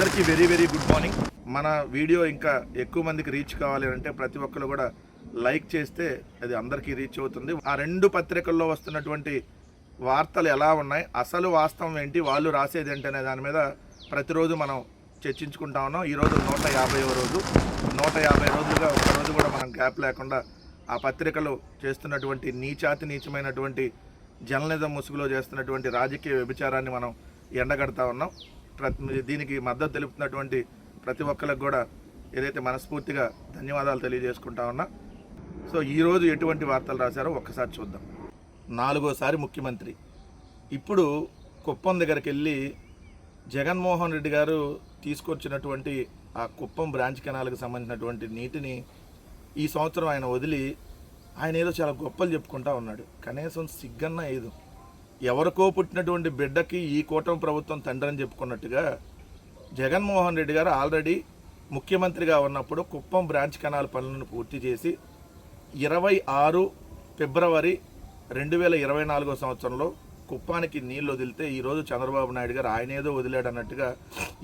అందరికీ very very good morning. మన video ఇంకా ఎక్కువ మందికి రీచ్ కావాలి అంటే ప్రతి ఒక్కరు కూడా లైక్ చేస్తే అది అందరికీ రీచ్ అవుతుంది. ఆ రెండు పత్రికల్లో వస్తున్నటువంటి వార్తలు ఎలా ఉన్నాయి? అసలు వాస్తవం ఏంటి? వాళ్ళు రాసేది ఏంటనే దాని మీద ప్రతిరోజు మనం చర్చించుకుంటా ఉన్నాం. ఈరోజు నూట యాభైవ రోజు. నూట యాభై రోజులుగా రోజు కూడా మనం గ్యాప్ లేకుండా ఆ పత్రికలు చేస్తున్నటువంటి నీచాతి నీచమైనటువంటి జర్నలిజం ముసుగులో చేస్తున్నటువంటి రాజకీయ వ్యభిచారాన్ని మనం ఎండగడతా ఉన్నాం. దీనికి మద్దతు తెలుపుతున్నటువంటి ప్రతి ఒక్కరికి కూడా ఏదైతే మనస్ఫూర్తిగా ధన్యవాదాలు తెలియజేసుకుంటా ఉన్నా. సో ఈరోజు ఎటువంటి వార్తలు రాశారో ఒక్కసారి చూద్దాం. నాలుగోసారి ముఖ్యమంత్రి. ఇప్పుడు కుప్పం దగ్గరికి వెళ్ళి జగన్మోహన్ రెడ్డి గారు తీసుకొచ్చినటువంటి ఆ కుప్పం బ్రాంచ్ కెనాల్కి సంబంధించినటువంటి నీటిని ఈ సంవత్సరం ఆయన వదిలి ఆయన ఏదో చాలా గొప్పలు చెప్పుకుంటా ఉన్నాడు. కనీసం సిగ్గన్న ఏదో. ఎవరికో పుట్టినటువంటి బిడ్డకి ఈ కూటమి ప్రభుత్వం తండ్రి అని చెప్పుకున్నట్టుగా జగన్మోహన్ రెడ్డి గారు ఆల్రెడీ ముఖ్యమంత్రిగా ఉన్నప్పుడు కుప్పం బ్రాంచ్ కెనాల్ పనులను పూర్తి చేసి ఇరవై ఆరు ఫిబ్రవరి రెండు వేల ఇరవై నాలుగో సంవత్సరంలో కుప్పానికి నీళ్ళు వదిలితే ఈరోజు చంద్రబాబు నాయుడు గారు ఆయన ఏదో వదిలాడు అన్నట్టుగా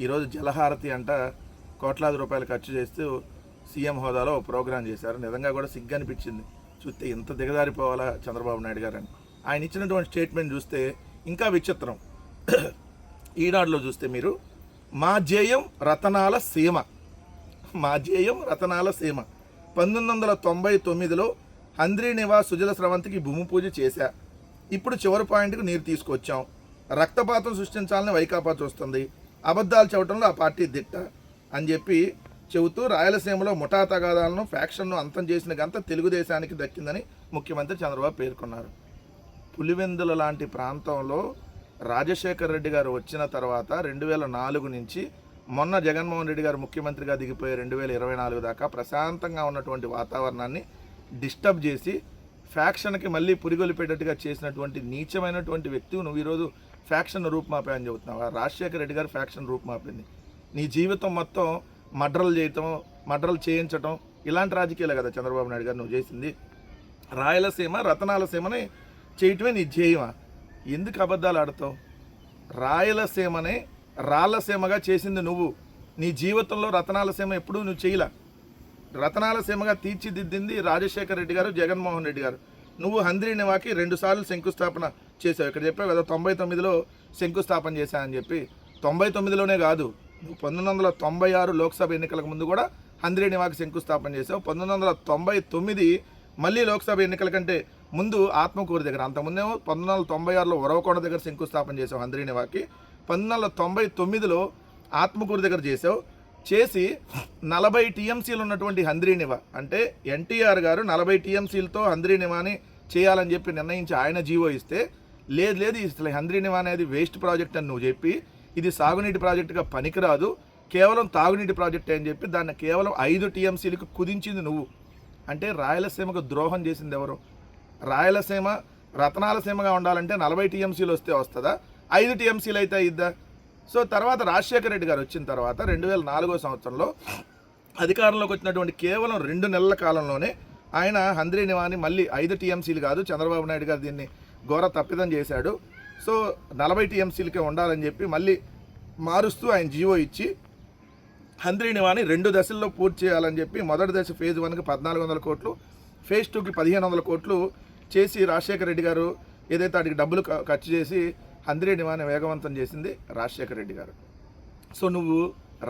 ఈరోజు జలహారతి అంట కోట్లాది రూపాయలు ఖర్చు చేస్తూ సీఎం హోదాలో ప్రోగ్రాం చేశారు. నిజంగా కూడా సిగ్గు అనిపించింది చూస్తే ఇంత దిగజారిపోవాలా చంద్రబాబు నాయుడు గారు అని. ఆయన ఇచ్చినటువంటి స్టేట్మెంట్ చూస్తే ఇంకా విచిత్రం. ఈనాడులో చూస్తే మీరు మా జేయం రతనాల సీమ. మా జేయం రతనాల సీమ. పంతొమ్మిది వందల తొంభై తొమ్మిదిలో హంద్రీ నివాస్ సుజల స్రవంతికి భూమి పూజ చేశా. ఇప్పుడు చివరి పాయింట్కు నీరు తీసుకొచ్చాం. రక్తపాతం సృష్టించాలని వైకాపా చూస్తుంది. అబద్ధాలు చెప్పడంలో ఆ పార్టీ దిట్ట అని చెప్పి చెబుతూ రాయలసీమలో ముఠా తగాదాలను ఫ్యాక్షన్ను అంతం చేసిన గంత తెలుగుదేశానికి దక్కిందని ముఖ్యమంత్రి చంద్రబాబు పేర్కొన్నారు. పులివెందుల లాంటి ప్రాంతంలో రాజశేఖర్ రెడ్డి గారు వచ్చిన తర్వాత రెండు వేల నాలుగు నుంచి మొన్న జగన్మోహన్ రెడ్డి గారు ముఖ్యమంత్రిగా దిగిపోయే రెండు వేల ఇరవై నాలుగు దాకా ప్రశాంతంగా ఉన్నటువంటి వాతావరణాన్ని డిస్టర్బ్ చేసి ఫ్యాక్షన్కి మళ్ళీ పురిగొలిపేటట్టుగా చేసినటువంటి నీచమైనటువంటి వ్యక్తి నువ్వు ఈరోజు ఫ్యాక్షన్ రూపుమాపే అని చెబుతున్నావా? రాజశేఖర రెడ్డి గారు ఫ్యాక్షన్ రూపుమాపింది. నీ జీవితం మొత్తం మడ్రలు చేయటం మడ్రలు చేయించటం ఇలాంటి రాజకీయాలే కదా చంద్రబాబు నాయుడు గారు నువ్వు చేసింది. రాయలసీమ రతనాలసీమని చేయటమే నీ ధ్యేయమా ఎందుకు అబద్ధాలు ఆడతావు? రాయలసీమనే రాళ్ళసీమగా చేసింది నువ్వు. నీ జీవితంలో రతనాల సీమ ఎప్పుడూ నువ్వు చేయలే. రతనాల సీమగా తీర్చిదిద్దింది రాజశేఖర రెడ్డి గారు జగన్మోహన్ రెడ్డి గారు. నువ్వు హంద్రీ నివాకి రెండు శంకుస్థాపన చేసావు ఇక్కడ చెప్పావు కదా తొంభై తొమ్మిదిలో శంకుస్థాపన చేశావని చెప్పి. తొంభై తొమ్మిదిలోనే కాదు నువ్వు పంతొమ్మిది వందల తొంభై ఆరు లోక్సభ ఎన్నికలకు ముందు కూడా హంద్రీ నివాకి శంకుస్థాపన చేసావు పంతొమ్మిది వందల తొంభై తొమ్మిది మళ్ళీ లోక్సభ ఎన్నికల కంటే ముందు ఆత్మకూరు దగ్గర. అంతకుముందేమో పంతొమ్మిది వందల తొంభై ఆరులో ఉరవకొండ దగ్గర శంకుస్థాపన చేసావు హంద్రీ నివాకి. పంతొమ్మిది వందల తొంభై తొమ్మిదిలో ఆత్మకూరు దగ్గర చేసావు చేసి నలభై టీఎంసీలు ఉన్నటువంటి హంద్రీనివ అంటే ఎన్టీఆర్ గారు నలభై టీఎంసీలతో హంద్రీనివాని చేయాలని చెప్పి నిర్ణయించి ఆయన జీవో ఇస్తే లేదు లేదు అసలు హంద్రీనివా అనేది వేస్ట్ ప్రాజెక్ట్ అని నువ్వు చెప్పి ఇది సాగునీటి ప్రాజెక్టుగా పనికిరాదు కేవలం తాగునీటి ప్రాజెక్ట్ అని చెప్పి దాన్ని కేవలం ఐదు టీఎంసీలకు కుదించింది నువ్వు. అంటే రాయలసీమకు ద్రోహం చేసింది ఎవరు? రాయలసీమ రత్నాలసీమగా ఉండాలంటే నలభై టీఎంసీలు వస్తే వస్తుందా? ఐదు టీఎంసీలు అయితే ఇద్దా సో తర్వాత రాజశేఖర రెడ్డి గారు వచ్చిన తర్వాత రెండు వేల నాలుగో సంవత్సరంలో అధికారంలోకి వచ్చినటువంటి కేవలం రెండు నెలల కాలంలోనే ఆయన హంద్రీ నివాని మళ్ళీ ఐదు టీఎంసీలు కాదు చంద్రబాబు నాయుడు గారు దీన్ని ఘోర తప్పిదం చేశాడు. సో నలభై టీఎంసీలకే ఉండాలని చెప్పి మళ్ళీ మారుస్తూ ఆయన జీవో ఇచ్చి హంద్రీ నివాని రెండు దశల్లో పూర్తి చేయాలని చెప్పి మొదటి దశ ఫేజ్ వన్కి పద్నాలుగు వందల కోట్లు ఫేజ్ టూకి పదిహేను వందల కోట్లు చేసి రాజశేఖర రెడ్డి గారు ఏదైతే వాటికి డబ్బులు ఖర్చు చేసి హందిరెడ్డి నివాని వేగవంతం చేసింది రాజశేఖర రెడ్డి గారు. సో నువ్వు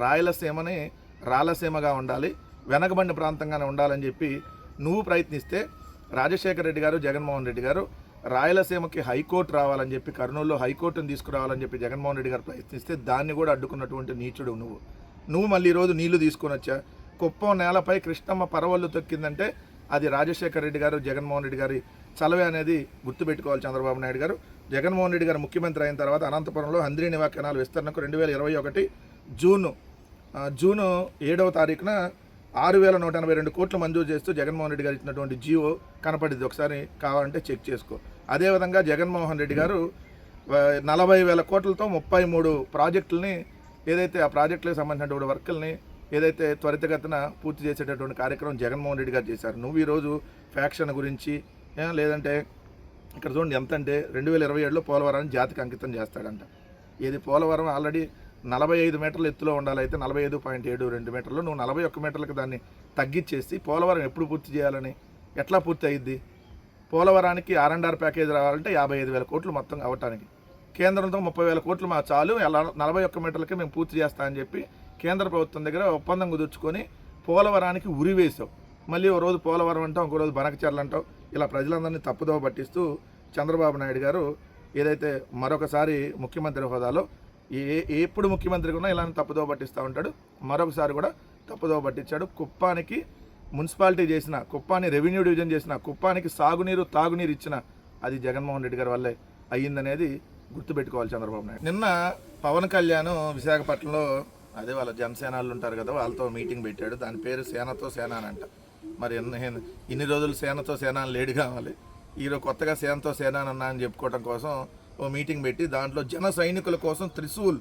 రాయలసీమని రాలసీమగా ఉండాలి వెనకబడిన ప్రాంతంగానే ఉండాలని చెప్పి నువ్వు ప్రయత్నిస్తే రాజశేఖర రెడ్డి గారు జగన్మోహన్ రెడ్డి గారు రాయలసీమకి హైకోర్టు రావాలని చెప్పి కర్నూలులో హైకోర్టును తీసుకురావాలని చెప్పి జగన్మోహన్ రెడ్డి గారు ప్రయత్నిస్తే దాన్ని కూడా అడ్డుకున్నటువంటి నీచుడు నువ్వు. నువ్వు మళ్ళీ ఈరోజు నీళ్ళు తీసుకొని వచ్చా. కుప్పం నేలపై కృష్ణమ్మ పరవళ్ళు తొక్కిందంటే అది రాజశేఖర రెడ్డి గారు జగన్మోహన్ రెడ్డి గారి చలవే అనేది గుర్తుపెట్టుకోవాలి చంద్రబాబు నాయుడు గారు. జగన్మోహన్ రెడ్డి గారు ముఖ్యమంత్రి అయిన తర్వాత అనంతపురంలో హంద్రీ నివా కెనాల్ విస్తరణకు రెండు వేల ఇరవై ఒకటి జూన్ జూను ఏడవ తారీఖున ఆరు వేల నూట ఎనభై రెండు కోట్లు మంజూరు చేస్తూ జగన్మోహన్ రెడ్డి గారు ఇచ్చినటువంటి జీవో కనపడింది. ఒకసారి కావాలంటే చెక్ చేసుకో. అదేవిధంగా జగన్మోహన్ రెడ్డి గారు నలభై వేల కోట్లతో ముప్పై మూడు ప్రాజెక్టులని ఏదైతే ఆ ప్రాజెక్టులకు సంబంధించినటువంటి వర్కుల్ని ఏదైతే త్వరితగతిన పూర్తి చేసేటటువంటి కార్యక్రమం జగన్మోహన్ రెడ్డి గారు చేశారు. నువ్వు ఈరోజు ఫ్యాక్షన్ గురించి లేదంటే ఇక్కడ చూడండి ఎంత అంటే రెండు వేల ఇరవై ఏడులో పోలవరాన్ని జాతికి అంకితం చేస్తాడంట. ఇది పోలవరం ఆల్రెడీ నలభై ఐదు మీటర్ల ఎత్తులో ఉండాలైతే నలభై ఐదు పాయింట్ ఏడు రెండు మీటర్లు. నువ్వు నలభై ఒక్క మీటర్లకు దాన్ని తగ్గించేసి పోలవరం ఎప్పుడు పూర్తి చేయాలని ఎట్లా పూర్తి అయ్యిద్ది? పోలవరానికి ఆర్ అండ్ ఆర్ ప్యాకేజ్ రావాలంటే యాభై ఐదు వేల కోట్లు మొత్తం అవ్వటానికి. కేంద్రంతో ముప్పై వేల కోట్లు మా చాలు. ఎలా నలభై ఒక్క మీటర్లకి మేము పూర్తి చేస్తామని చెప్పి కేంద్ర ప్రభుత్వం దగ్గర ఒప్పందం కుదుర్చుకొని పోలవరానికి ఉరి వేసావు మళ్ళీ ఓ రోజు పోలవరం అంటాం ఇంకో రోజు బనకచర్లు అంటాం ఇలా ప్రజలందరినీ తప్పుదోవ పట్టిస్తూ చంద్రబాబు నాయుడు గారు ఏదైతే మరొకసారి ముఖ్యమంత్రి హోదాలో ఏ ఏ- ఎప్పుడు ముఖ్యమంత్రి ఉన్నా ఇలానే తప్పుదోవ పట్టిస్తూ ఉంటాడు. మరొకసారి కూడా తప్పుదోవ పట్టించాడు. కుప్పానికి మున్సిపాలిటీ చేసిన కుప్పాన్ని రెవెన్యూ డివిజన్ చేసిన కుప్పానికి సాగునీరు తాగునీరు ఇచ్చిన అది జగన్మోహన్ రెడ్డి గారి వల్లే అయ్యిందనేది గుర్తుపెట్టుకోవాలి చంద్రబాబు నాయుడు. నిన్న పవన్ కళ్యాణ్ విశాఖపట్నంలో అదే వాళ్ళ జనసేనాలు ఉంటారు కదా వాళ్ళతో మీటింగ్ పెట్టాడు. దాని పేరు సేనతో సేన అని అంట. మరి ఇన్ని రోజులు సేనతో సేన లేడు కావాలి. ఈరోజు కొత్తగా సేనతో సేన అన్నా అని చెప్పుకోవడం కోసం ఓ మీటింగ్ పెట్టి దాంట్లో జన సైనికుల కోసం త్రిశూల్.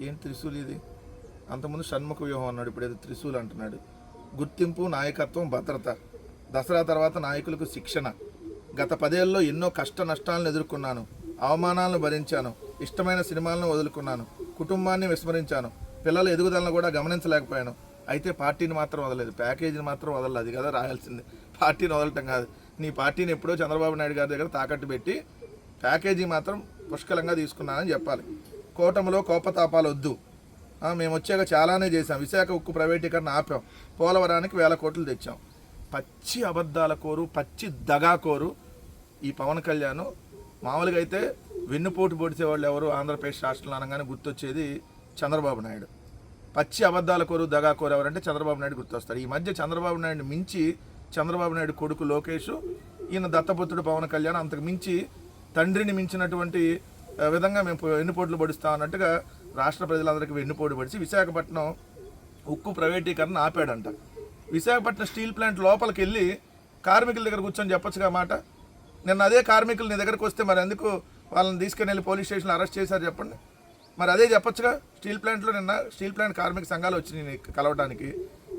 ఏం త్రిశూల్ ఇది? అంతకుముందు షణ్ముఖ వ్యూహం అన్నాడు ఇప్పుడు ఏదో త్రిశూల్ అంటున్నాడు. గుర్తింపు నాయకత్వం భద్రత. దసరా తర్వాత నాయకులకు శిక్షణ. గత పదేళ్ళలో ఎన్నో కష్ట నష్టాలను ఎదుర్కొన్నాను. అవమానాలను భరించాను. ఇష్టమైన సినిమాలను వదులుకున్నాను. కుటుంబాన్ని విస్మరించాను. పిల్లల ఎదుగుదలను కూడా గమనించలేకపోయాను. అయితే పార్టీని మాత్రం వదలలేదు. ప్యాకేజీని మాత్రం వదలలేదు. అది కదా రాయాల్సింది. పార్టీని వదలటం కాదు. నీ పార్టీని ఎప్పుడో చంద్రబాబు నాయుడు గారి దగ్గర తాకట్టు పెట్టి ప్యాకేజీ మాత్రం పుష్కలంగా తీసుకున్నానని చెప్పాలి. కూటమిలో కోపతాపాలు వద్దు. మేము వచ్చాక చాలానే చేసాం విశాఖ ఉక్కు ప్రైవేటీకరణ ఆపాం. పోలవరానికి వేల కోట్లు తెచ్చాం. పచ్చి అబద్ధాల కోరు పచ్చి దగా కోరు ఈ పవన్ కళ్యాణ్. మామూలుగా అయితే వెన్నుపోటు పొడిచేవాళ్ళు ఎవరు? ఆంధ్రప్రదేశ్ రాష్ట్రంలో అనగానే గుర్తొచ్చేది చంద్రబాబు నాయుడు. పచ్చి అబద్ధాల కోరు దగా కోరు ఎవరంటే చంద్రబాబు నాయుడు గుర్తొస్తారు. ఈ మధ్య చంద్రబాబు నాయుడు మించి చంద్రబాబు నాయుడు కొడుకు లోకేష్ ఈయన దత్తపుత్రుడు పవన్ కళ్యాణ్ అంతకు మించి తండ్రిని మించినటువంటి విధంగా మేము ఎన్నుపోట్లు పడుస్తా అన్నట్టుగా రాష్ట్ర ప్రజలందరికీ వెన్నుపోటు పడిచి విశాఖపట్నం ఉక్కు ప్రైవేటీకరణ ఆపాడంట. విశాఖపట్నం స్టీల్ ప్లాంట్ లోపలికి వెళ్ళి కార్మికుల దగ్గర కూర్చొని చెప్పొచ్చుగా మాట? నిన్న అదే కార్మికులు నీ దగ్గరకు వస్తే మరి ఎందుకు వాళ్ళని తీసుకుని వెళ్ళి పోలీస్ స్టేషన్లో అరెస్ట్ చేశారు చెప్పండి. మరి అదే చెప్పొచ్చుగా స్టీల్ ప్లాంట్లో నిన్న స్టీల్ ప్లాంట్ కార్మిక సంఘాలు వచ్చినాయి నీకు కలవడానికి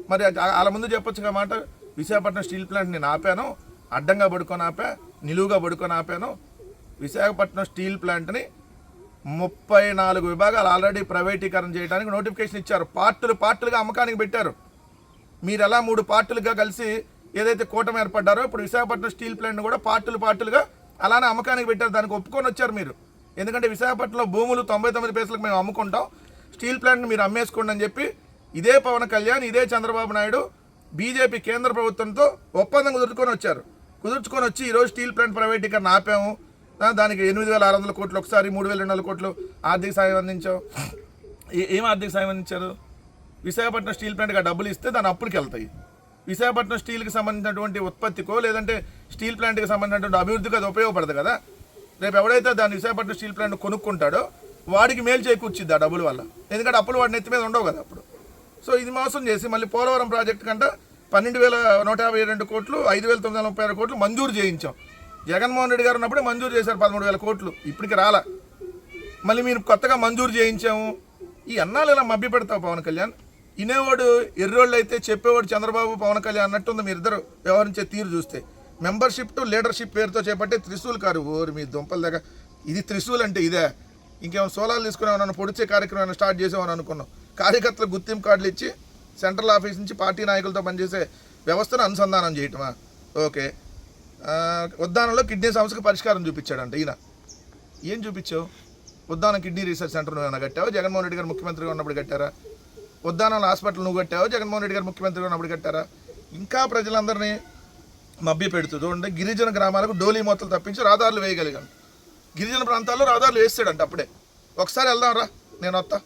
మరి అది- వాళ్ళ ముందు చెప్పొచ్చుగా మాట విశాఖపట్నం స్టీల్ ప్లాంట్ నేను ఆపాను అడ్డంగా పడుకొని ఆపా నిలువుగా పడుకొని ఆపాను. విశాఖపట్నం స్టీల్ ప్లాంట్ని ముప్పై నాలుగు విభాగాలు ఆల్రెడీ ప్రైవేటీకరణ చేయడానికి నోటిఫికేషన్ ఇచ్చారు. పార్టులు పార్టులుగా అమ్మకానికి పెట్టారు. మీరు ఎలా మూడు పార్టులుగా కలిసి ఏదైతే కూటమి ఏర్పడ్డారో ఇప్పుడు విశాఖపట్నం స్టీల్ ప్లాంట్ కూడా పార్టులు పార్టులుగా అలానే అమ్మకానికి పెట్టారు. దానికి ఒప్పుకొని వచ్చారు మీరు. ఎందుకంటే విశాఖపట్నంలో భూములు తొంభై తొమ్మిది పైసలకు మేము అమ్ముకుంటాం. స్టీల్ ప్లాంట్ని మీరు అమ్మేసుకోండి అని చెప్పి ఇదే పవన్ కళ్యాణ్ ఇదే చంద్రబాబు నాయుడు బీజేపీ కేంద్ర ప్రభుత్వంతో ఒప్పందం కుదుర్చుకొని వచ్చారు. కుదుర్చుకొని వచ్చి ఈరోజు స్టీల్ ప్లాంట్ ప్రైవేటీకరణ ఆపాము. దానికి ఎనిమిది వేల ఆరు వందల కోట్లు ఒకసారి మూడు వేల రెండు వందల కోట్లు ఆర్థిక సాయం అందించాం. ఏం ఆర్థిక సాయం అందించారు? విశాఖపట్నం స్టీల్ ప్లాంట్కి ఆ డబ్బులు ఇస్తే దాని అప్పులకి వెళ్తాయి. విశాఖపట్నం స్టీల్కి సంబంధించినటువంటి ఉత్పత్తికో లేదంటే స్టీల్ ప్లాంట్కి సంబంధించినటువంటి అభివృద్ధికి అది ఉపయోగపడదు కదా. రేపు ఎవడైతే దాన్ని విశాఖపట్నం స్టీల్ ప్లాంట్ కొనుక్కుంటాడో వాడికి మేలు చేకూర్చిద్ది ఆ డబ్బుల వల్ల. ఎందుకంటే అప్పులు వాడి నెత్తి మీద ఉండవు కదా అప్పుడు. సో ఇది మోసం చేసి మళ్ళీ పోలవరం ప్రాజెక్టు కంటే పన్నెండు వేల నూట యాభై రెండు కోట్లు ఐదు వేల తొమ్మిది వందల ముప్పై ఆరు కోట్లు మంజూరు చేయించాం. జగన్మోహన్ రెడ్డి గారు ఉన్నప్పుడే మంజూరు చేశారు పదమూడు వేల కోట్లు. ఇప్పటికి రాలా. మళ్ళీ మీరు కొత్తగా మంజూరు చేయించాము. ఈ అన్నాలు ఇలా మభ్య పెడతావు పవన్ కళ్యాణ్. ఇనేవాడు ఎర్రోళ్ళు అయితే చెప్పేవాడు చంద్రబాబు పవన్ కళ్యాణ్ అన్నట్టుంది మీరిద్దరు. ఇద్దరు వ్యవహరించే తీరు చూస్తే. మెంబర్షిప్ టు లీడర్షిప్ పేరుతో చేపట్టే త్రిశూల్ కారు. ఓరి మీ దుంపల దగ్గర. ఇది త్రిశూల్ అంటే ఇదే. ఇంకేమైనా సోలాలు తీసుకునేమన్నా పొడిచే కార్యక్రమం స్టార్ట్ చేసామని అనుకున్నాం కార్యకర్తలకు గుర్తింపు కార్డులు ఇచ్చి సెంట్రల్ ఆఫీస్ నుంచి పార్టీ నాయకులతో పనిచేసే వ్యవస్థను అనుసంధానం చేయటమా? ఓకే. ఉద్దానంలో కిడ్నీ సమస్యకు పరిష్కారం చూపించాడంట ఈయన. ఏం చూపించావు? ఉద్దానం కిడ్నీ రీసెర్చ్ సెంటర్ నువ్వు ఏమైనా కట్టావు? జగన్మోహన్ రెడ్డి గారు ముఖ్యమంత్రిగా ఉన్నప్పుడు కట్టారా? ఉద్దానంలో హాస్పిటల్ నువ్వు కట్టావు? జగన్మోహన్ రెడ్డి గారు ముఖ్యమంత్రిగా ఉన్నప్పుడు కట్టారా? ఇంకా ప్రజలందరినీ మభ్య పెడుతూ చూడండి గిరిజన గ్రామాలకు డోలీ మూతలు తప్పించి రహదారులు వేయగలిగాను గిరిజన ప్రాంతాల్లో రహదారులు వేస్తాడంట అప్పుడే. ఒకసారి వెళ్దాం రా నేను వస్తా.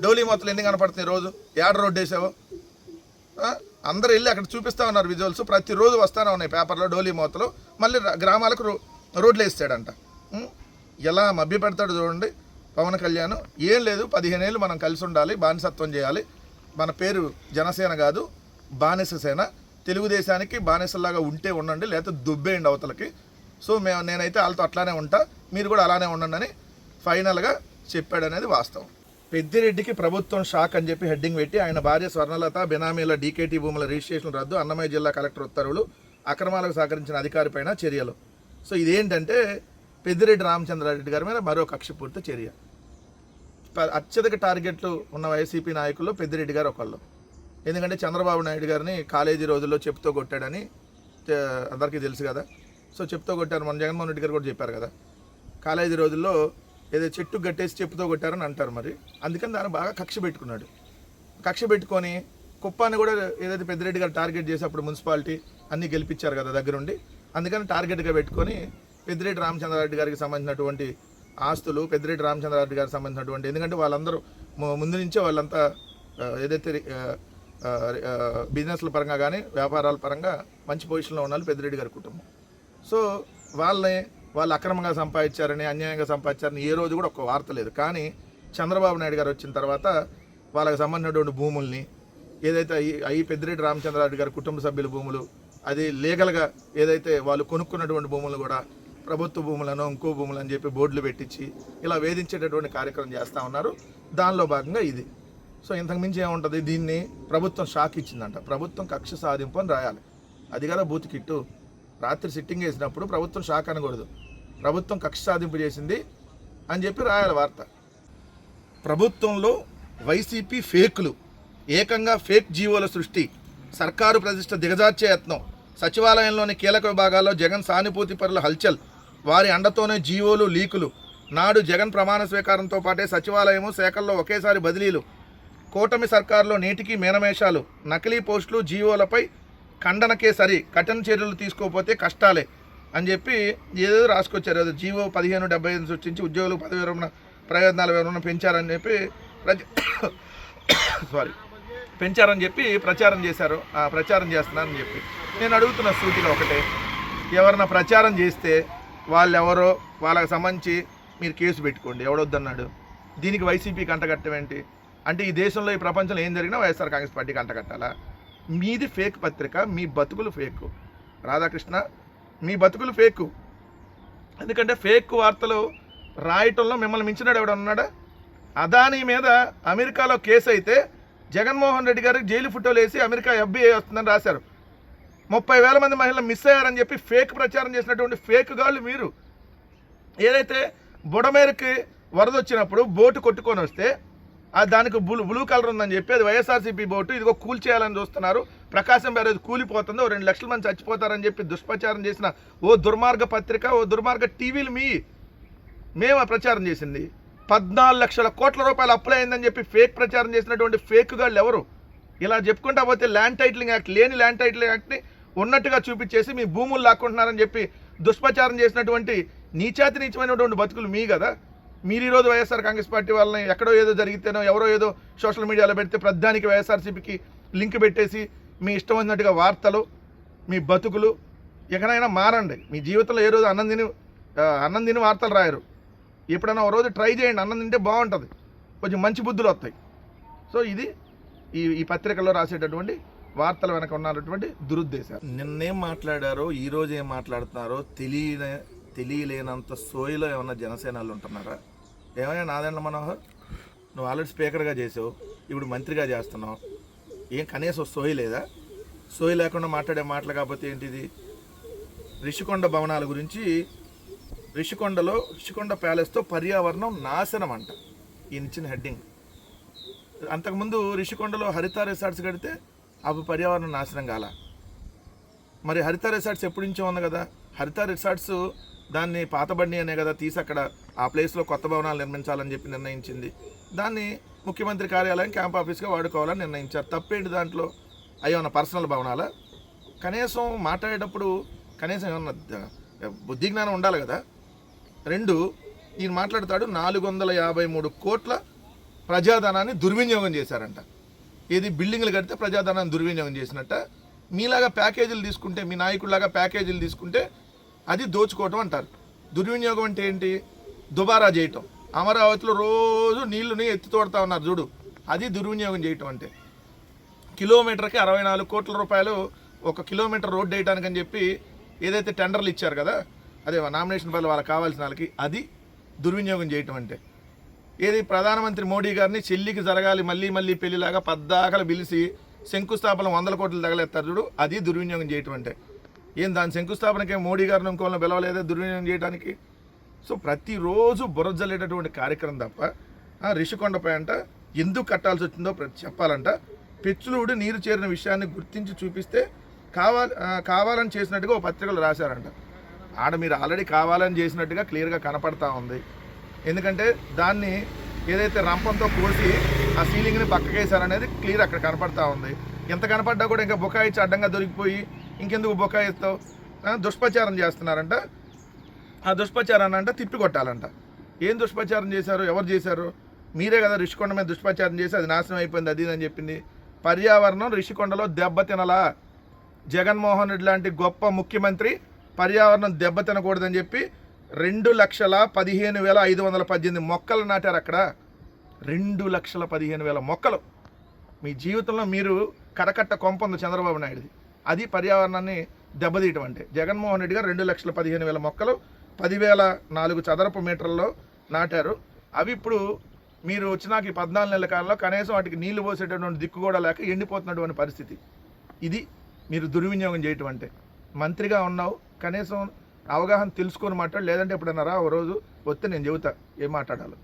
డోలీ మూతలు ఎన్ని కనపడుతున్నాయి రోజు? ఏడ రోడ్డు వేసావు? అందరు అందరూ వెళ్ళి అక్కడ చూపిస్తా ఉన్నారు విజువల్స్. ప్రతిరోజు వస్తానే ఉన్నాయి పేపర్లో డోలీ మూతలు. మళ్ళీ గ్రామాలకు రో- రోడ్లు వేస్తాడంట. ఎలా మభ్య పెడతాడు చూడండి. పవన్ కళ్యాణ్ ఏం లేదు పదిహేను ఏళ్ళు మనం కలిసి ఉండాలి బానిసత్వం చేయాలి. మన పేరు జనసేన కాదు బానిస సేన. తెలుగుదేశానికి బానిసల్లాగా ఉంటే ఉండండి లేకపోతే దుబ్బేయండి అవతలకి. సో మేము నేనైతే వాళ్ళతో అట్లానే ఉంటా మీరు కూడా అలానే ఉండండి అని ఫైనల్గా చెప్పాడనేది వాస్తవం. పెద్దిరెడ్డికి ప్రభుత్వం షాక్ అని చెప్పి హెడ్డింగ్ పెట్టి ఆయన భార్య స్వర్ణలత బెనామీల డీకేటీ భూముల రిజిస్ట్రేషన్ రద్దు అన్నమయ్య జిల్లా కలెక్టర్ ఉత్తర్వులు అక్రమాలకు సహకరించిన అధికారిపైన చర్యలు. సో ఇదేంటంటే పెద్దిరెడ్డి రామచంద్రారెడ్డి గారి మీద మరో కక్షపూర్తి చర్య. ప- అత్యధిక టార్గెట్లు ఉన్న వైసీపీ నాయకుల్లో పెద్దిరెడ్డి గారు ఒకళ్ళు. ఎందుకంటే చంద్రబాబు నాయుడు గారిని కాలేజీ రోజుల్లో చెప్తూ కొట్టాడని అందరికీ తెలుసు కదా. సో చెప్తూ కొట్టారు. మన జగన్మోహన్ రెడ్డి గారు కూడా చెప్పారు కదా. కాలేజీ రోజుల్లో ఏదో చెట్టు గట్టేసి చెప్పుతో కొట్టారని అంటారు మరి. అందుకని దాన్ని బాగా కక్ష పెట్టుకున్నాడు. కక్ష పెట్టుకొని కుప్పాన్ని కూడా ఏదైతే పెద్దిరెడ్డి గారు టార్గెట్ చేసి అప్పుడు మున్సిపాలిటీ అన్నీ గెలిపించారు కదా దగ్గరుండి. అందుకని టార్గెట్గా పెట్టుకొని పెద్దిరెడ్డి రామచంద్రారెడ్డి గారికి సంబంధించినటువంటి ఆస్తులు పెద్దిరెడ్డి రామచంద్రారెడ్డి గారికి సంబంధించినటువంటి ఎందుకంటే వాళ్ళందరూ ముందు నుంచే వాళ్ళంతా ఏదైతే బిజినెస్ల పరంగా కానీ వ్యాపారాల పరంగా మంచి పొజిషన్లో ఉన్నారు పెద్దిరెడ్డి గారి కుటుంబం. సో వాళ్ళని వాళ్ళు అక్రమంగా సంపాదించారని అన్యాయంగా సంపాదించారని ఏ రోజు కూడా ఒక వార్త లేదు. కానీ చంద్రబాబు నాయుడు గారు వచ్చిన తర్వాత వాళ్ళకి సంబంధించినటువంటి భూముల్ని ఏదైతే అయ్యి అయ్యి పెద్దిరెడ్డి రామచంద్రారెడ్డి గారి కుటుంబ సభ్యుల భూములు అది లీగల్గా ఏదైతే వాళ్ళు కొనుక్కున్నటువంటి భూములు కూడా ప్రభుత్వ భూములను ఇంకో భూములు అని చెప్పి బోర్డులు పెట్టించి ఇలా వేధించేటటువంటి కార్యక్రమం చేస్తూ ఉన్నారు. దానిలో భాగంగా ఇది. సో ఇంతకు మించి ఏముంటుంది? దీన్ని ప్రభుత్వం షాక్ ఇచ్చిందంట. ప్రభుత్వం కక్ష సాధింపు అని రాయాలి. అది కదా బూత్ కిట్టు. రాత్రి సిట్టింగ్ వేసినప్పుడు ప్రభుత్వం షాక్ అనకూడదు. ప్రభుత్వం కక్ష సాధింపు చేసింది అని చెప్పి రాయాలి వార్త. ప్రభుత్వంలో వైసీపీ ఫేకులు. ఏకంగా ఫేక్ జీవోల సృష్టి. సర్కారు ప్రతిష్ట దిగజార్చే యత్నం. సచివాలయంలోని కీలక విభాగాల్లో జగన్ సానుభూతి పరుల హల్చల్. వారి అండతోనే జీవోలు లీకులు. నాడు జగన్ ప్రమాణ స్వీకారంతో పాటే సచివాలయము శాఖల్లో ఒకేసారి బదిలీలు. కూటమి సర్కారులో నేటికి మేనమేషాలు నకిలీ పోస్టులు జీవోలపై ఖండనకే సరి కఠిన చర్యలు తీసుకోకపోతే కష్టాలే అని చెప్పి ఏదో రాసుకొచ్చారు. అది జీవో పదిహేను డెబ్బై ఐదు సృష్టించి ఉద్యోగులు పదవి విరమణ ప్రయోజనాల విరమణ పెంచారని చెప్పి సారీ పెంచారని చెప్పి ప్రచారం చేశారు. ఆ ప్రచారం చేస్తున్నారని చెప్పి. నేను అడుగుతున్న సూటిగా ఒకటే. ఎవరన్నా ప్రచారం చేస్తే వాళ్ళు ఎవరో వాళ్ళకి సంబంధించి మీరు కేసు పెట్టుకోండి. ఎవడొద్దన్నాడు? దీనికి వైసీపీకి అంటగట్టం ఏంటి? అంటే ఈ దేశంలో ఈ ప్రపంచంలో ఏం జరిగినా వైఎస్ఆర్ కాంగ్రెస్ పార్టీకి అంటగట్టాలా మీది ఫేక్ పత్రిక మీ బతుకులు ఫేక్. రాధాకృష్ణ మీ బతుకులు ఫేక్. ఎందుకంటే ఫేక్ వార్తలు రాయటంలో మిమ్మల్ని మించినాడు ఎవడ ఉన్నాడా? అదానీ మీద అమెరికాలో కేసు అయితే జగన్మోహన్ రెడ్డి గారికి జైలు ఫోటోలు వేసి అమెరికా ఎఫ్బీఐ వస్తుందని రాశారు. ముప్పై వేల మంది మహిళలు మిస్ అయ్యారని చెప్పి ఫేక్ ప్రచారం చేసినటువంటి ఫేక్ గాళ్ళు మీరు. ఏదైతే బుడమేరుకి వరద వచ్చినప్పుడు బోటు కొట్టుకొని వస్తే దానికి బ్లూ బ్లూ కలర్ ఉందని చెప్పి అది వైఎస్ఆర్సీపీ బోటు ఇదిగో కూల్ చేయాలని చూస్తున్నారు. ప్రకాశం బ్యారేజ్ కూలిపోతుంది ఓ రెండు లక్షల మంది చచ్చిపోతారని చెప్పి దుష్ప్రచారం చేసిన ఓ దుర్మార్గ పత్రిక ఓ దుర్మార్గ టీవీలు మీ మేము ఆ ప్రచారం చేసింది. పద్నాలుగు లక్షల కోట్ల రూపాయలు అప్పులైందని చెప్పి ఫేక్ ప్రచారం చేసినటువంటి ఫేక్ గాళ్ళు ఎవరు? ఇలా చెప్పుకుంటా పోతే ల్యాండ్ టైటిలింగ్ యాక్ట్ లేని ల్యాండ్ టైటిలింగ్ యాక్ట్ని ఉన్నట్టుగా చూపించేసి మీ భూములు లాక్కుంటున్నారని చెప్పి దుష్ప్రచారం చేసినటువంటి నీచాతి నీచమైనటువంటి బతుకులు మీ కదా? మీరు ఈరోజు వైఎస్ఆర్ కాంగ్రెస్ పార్టీ వాళ్ళని ఎక్కడో ఏదో జరిగితేనో ఎవరో ఏదో సోషల్ మీడియాలో పెడితే ప్రధానికి వైఎస్ఆర్సీపీకి లింక్ పెట్టేసి మీ ఇష్టం వచ్చినట్టుగా వార్తలు మీ బతుకులు ఎక్కడైనా మారండి. మీ జీవితంలో ఏ రోజు అన్నం తిని అన్నం తిని వార్తలు రాయరు. ఎప్పుడైనా ఒక రోజు ట్రై చేయండి. అన్నం తింటే బాగుంటుంది. కొంచెం మంచి బుద్ధులు వస్తాయి. సో ఇది ఈ ఈ పత్రికల్లో రాసేటటువంటి వార్తల వెనక ఉన్నటువంటి దురుద్దేశాలు నిన్నేం మాట్లాడారో ఈరోజు ఏం మాట్లాడుతున్నారో తెలియలే తెలియలేనంత సోయిలో ఏమన్నా జనసేనలు ఉంటున్నారా? ఏమైనా నాదెండ్ల మనోహర్? నువ్వు ఆల్రెడీ స్పీకర్గా చేసావు ఇప్పుడు మంత్రిగా చేస్తున్నావు. ఏం కనీసం సోయి లేదా? సోయి లేకుండా మాట్లాడే మాటలు కాకపోతే ఏంటిది? రిషికొండ భవనాల గురించి రిషికొండలో రిషికొండ ప్యాలెస్తో పర్యావరణం నాశనం అంట. ఈయన ఇచ్చిన హెడ్డింగ్. అంతకుముందు రిషికొండలో హరిత రిసార్ట్స్ కడితే అవి పర్యావరణం నాశనం కాల. మరి హరిత రిసార్ట్స్ ఎప్పటి నుంచో ఉంది కదా? హరిత రిసార్ట్స్ దాన్ని పాతబండి అనే కదా తీసి అక్కడ ఆ ప్లేస్లో కొత్త భవనాలు నిర్మించాలని చెప్పి నిర్ణయించింది. దాన్ని ముఖ్యమంత్రి కార్యాలయం క్యాంప్ ఆఫీస్గా వాడుకోవాలని నిర్ణయించారు. తప్పేంటి దాంట్లో? అయ్యో పర్సనల్ భవనాలా? కనీసం మాట్లాడేటప్పుడు కనీసం ఏమన్నా బుద్ధి జ్ఞానం ఉండాలి కదా. రెండు ఈయన మాట్లాడతాడు నాలుగు వందల యాభై మూడు కోట్ల ప్రజాధనాన్ని దుర్వినియోగం చేశారంట. ఏది బిల్డింగ్లు కడితే ప్రజాధనాన్ని దుర్వినియోగం చేసినట్ట. మీలాగా ప్యాకేజీలు తీసుకుంటే మీ నాయకుడిలాగా ప్యాకేజీలు తీసుకుంటే అది దోచుకోవటం అంటారు. దుర్వినియోగం అంటే ఏంటి? దుబారా చేయటం అమరావతిలో రోజు నీళ్ళుని ఎత్తి తోడుతా ఉన్నారు చూడు. అది దుర్వినియోగం చేయటం అంటే. కిలోమీటర్కి అరవై నాలుగు కోట్ల రూపాయలు ఒక కిలోమీటర్ రోడ్ వేయడానికి అని చెప్పి ఏదైతే టెండర్లు ఇచ్చారు కదా అదే నామినేషన్ పనులు వాళ్ళకి కావాల్సిన వాళ్ళకి అది దుర్వినియోగం చేయటం అంటే. ఏది ప్రధానమంత్రి మోడీ గారిని చెల్లికి జరగాలి మళ్ళీ మళ్ళీ పెళ్ళిలాగా పద్దాకలు పిలిచి శంకుస్థాపన వందల కోట్లు తగలేస్తారు చూడు అది దుర్వినియోగం చేయటం అంటే. ఏం దాని శంకుస్థాపనకే మోడీ గారిని ఇంకోళ్ళని పిలవలేదే దుర్వినియోగం చేయడానికి సో ప్రతిరోజు బురద జల్లేటటువంటి కార్యక్రమం తప్ప ఆ, రిషికొండపై అంట ఎందుకు కట్టాల్సి వచ్చిందో చెప్పాలంట. పెచ్చులుడు నీరు చేరిన విషయాన్ని గుర్తించి చూపిస్తే కావాలి కావాలని చేసినట్టుగా ఒక పత్రికలు రాశారంట. ఆడ మీరు ఆల్రెడీ కావాలని చేసినట్టుగా క్లియర్గా కనపడతా ఉంది. ఎందుకంటే దాన్ని ఏదైతే రంపంతో కోసి ఆ సీలింగ్ని పక్కకేశారనేది క్లియర్ అక్కడ కనపడతా ఉంది. ఎంత కనపడ్డా కూడా ఇంకా బుకాయిచ్చి అడ్డంగా దొరికిపోయి ఇంకెందుకు బొకాయిస్తావు దుష్ప్రచారం చేస్తున్నారంట. ఆ దుష్ప్రచారాన్ని అంట తిప్పి కొట్టాలంట ఏం దుష్ప్రచారం చేశారు? ఎవరు చేశారు? మీరే కదా రిషికొండ మీద దుష్ప్రచారం చేసి అది నాశనం అయిపోయింది అది అని చెప్పింది. పర్యావరణం రిషికొండలో దెబ్బతినలా జగన్మోహన్ రెడ్డి లాంటి గొప్ప ముఖ్యమంత్రి పర్యావరణం దెబ్బతినకూడదని చెప్పి రెండు లక్షల పదిహేను వేల ఐదు వందల పద్దెనిమిది మొక్కలు నాటారు అక్కడ. రెండు లక్షల పదిహేను వేల మొక్కలు. మీ జీవితంలో మీరు కరకట్ట కొంప ఉంది చంద్రబాబు నాయుడుది. అది పర్యావరణాన్ని దెబ్బతీయటం అంటే. జగన్మోహన్ రెడ్డి గారు రెండు లక్షల పదిహేను వేల మొక్కలు పదివేల నాలుగు చదరపు మీటర్లలో నాటారు. అవి ఇప్పుడు మీరు వచ్చినాక ఈ పద్నాలుగు నెలల కాలంలో కనీసం వాటికి నీళ్ళు పోసేటటువంటి దిక్కు కూడా లేక ఎండిపోతున్నటువంటి పరిస్థితి. ఇది మీరు దుర్వినియోగం చేయటం అంటే. మంత్రిగా ఉన్నావు కనీసం అవగాహన తెలుసుకొని మాట్లాడు లేదంటే ఎప్పుడన్నారా ఓ రోజు వస్తే నేను చెబుతా ఏం మాట్లాడాలో.